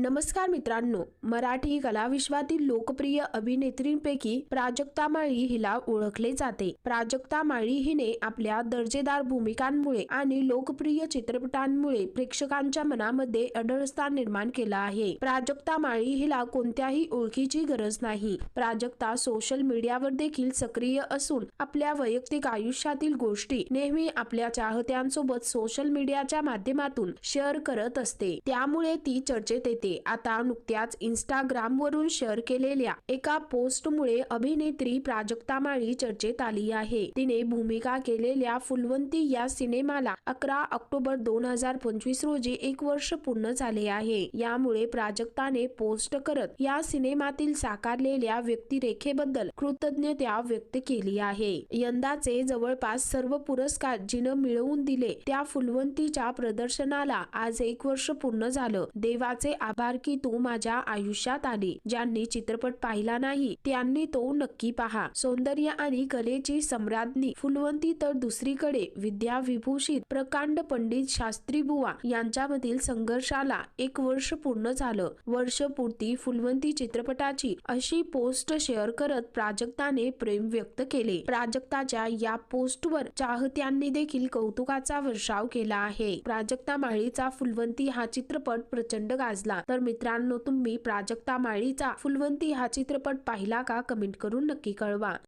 नमस्कार मित्रांनो मराठी कलाविश्वातील लोकप्रिय अभिनेत्रींपैकी प्राजक्ता माळी हिला ओळखले जाते. प्राजक्ता माळी हिने आपल्या दर्जेदार भूमिकांमुळे आणि लोकप्रिय चित्रपटांमुळे प्रेक्षकांच्या मनामध्ये अडळस्थान निर्माण केलं आहे. प्राजक्ता माळी हिला कोणत्याही ओळखीची गरज नाही. प्राजक्ता सोशल मीडियावर देखील सक्रिय असून आपल्या वैयक्तिक आयुष्यातील गोष्टी नेहमी आपल्या चाहत्यांसोबत सोशल मीडियाच्या माध्यमातून शेअर करत असते. त्यामुळे ती चर्चेत येते. आता नुकत्याच इंस्टाग्राम वरून शेअर केलेल्या एका पोस्टमुळे अभिनेत्री प्राजक्ता माळी चर्चेत आली आहे. तिने भूमिका केलेल्या फुलवंती या सिनेमाला अकरा ऑक्टोबर दोन हजार पंचवीस रोजी एक वर्ष पूर्ण झाले आहे. यामुळे प्राजक्ताने पोस्ट करत या सिनेमातील साकारलेल्या व्यक्तिरेखेबद्दल कृतज्ञता व्यक्त केली आहे. यंदाचे जवळपास सर्व पुरस्कार जिनं मिळवून दिले त्या फुलवंतीच्या प्रदर्शनाला आज एक वर्ष पूर्ण झालं. देवाचे आभार की तू माझ्या आयुष्यात आली. ज्यांनी चित्रपट पाहिला नाही त्यांनी तो नक्की पहा. सौंदर्य आणि कलेची सम्राज्ञी फुलवंती तर दुसरीकडे विद्या विभूषित प्रकांड पंडित शास्त्री बुवा यांच्यामधील संघर्षाला एक वर्ष पूर्ण झालं. वर्षपूर्ती फुलवंती चित्रपटाची अशी पोस्ट शेअर करत प्राजक्ताने प्रेम व्यक्त केले. प्राजक्ताच्या या पोस्टवर चाहत्यांनी देखील कौतुकाचा वर्षाव केला आहे. प्राजक्ता माळीचा फुलवंती हा चित्रपट प्रचंड गाजला. तर मित्रांनो तुम्ही प्राजक्ता माळीचा फुलवंती हा चित्रपट पाहिला का? कमेंट करून नक्की कळवा.